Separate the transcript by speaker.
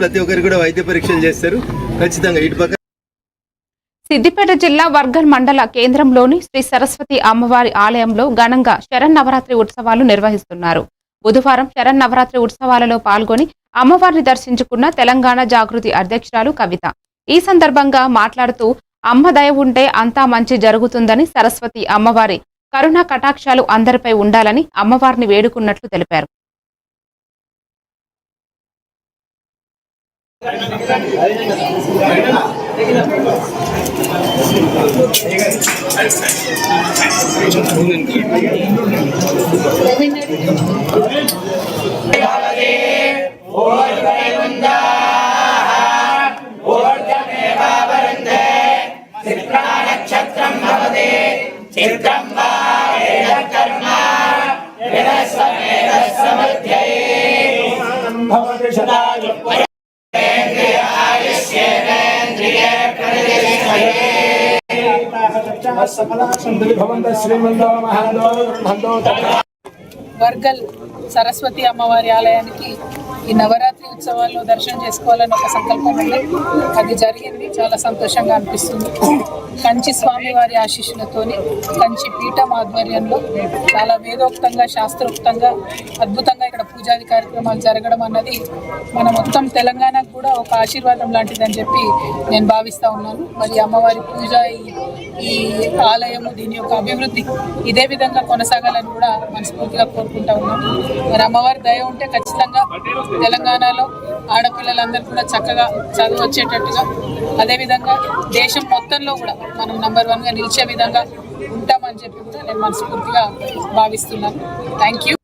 Speaker 1: ప్రతి ఒక్కరు కూడా వైద్య పరీక్షలు చేస్తారు. ఖచ్చితంగా ఇటు పక్క
Speaker 2: సిద్దిపేట జిల్లా వర్గల్ మండల కేంద్రంలోని శ్రీ సరస్వతి అమ్మవారి ఆలయంలో ఘనంగా శరన్నవరాత్రి ఉత్సవాలు నిర్వహిస్తున్నారు. బుధవారం శరన్నవరాత్రి ఉత్సవాలలో పాల్గొని అమ్మవారిని దర్శించుకున్న తెలంగాణ జాగృతి అధ్యక్షురాలు కవిత. ఈ సందర్భంగా మాట్లాడుతూ అమ్మ దయ ఉంటే అంతా మంచి జరుగుతుందని సరస్వతి అమ్మవారి కరుణా కటాక్షాలు అందరిపై ఉండాలని అమ్మవారిని వేడుకున్నట్లు తెలిపారు.
Speaker 3: నక్షత్రం భవతి చిత్రం వా కర్మ సమర్థ్యై భవతి వర్గల్ సరస్వతి అమ్మవారి ఆలయానికి ఈ నవరాత్రి ఉత్సవాల్లో దర్శనం చేసుకోవాలని ఒక సంకల్పం ఉంది. అది జరిగింది. చాలా సంతోషంగా అనిపిస్తుంది. కంచి స్వామి వారి ఆశీస్సులతోని కంచి పీఠం ఆధ్వర్యంలో చాలా వేదోక్తంగా శాస్త్రోక్తంగా అద్భుతంగా ఇక్కడ పూజాది కార్యక్రమాలు జరగడం అన్నది మన మొత్తం తెలంగాణకు కూడా ఒక ఆశీర్వాదం లాంటిదని చెప్పి నేను భావిస్తూ ఉన్నాను. మరి అమ్మవారి పూజ ఈ- ఈ ఆలయము దీని యొక్క అభివృద్ధి ఇదే విధంగా కొనసాగాలని కూడా మనస్ఫూర్తిగా కోరుకుంటా ఉన్నాను. మరి అమ్మవారి దయ ఉంటే ఖచ్చితంగా తెలంగాణలో ఆడపిల్లలందరూ కూడా చక్కగా చదువు వచ్చేటట్టుగా అదేవిధంగా దేశం మొత్తంలో కూడా మనం నంబర్ వన్గా నిలిచే విధంగా ఉంటామని చెప్పి కూడా నేను మనస్ఫూర్తిగా భావిస్తున్నాను. Thank you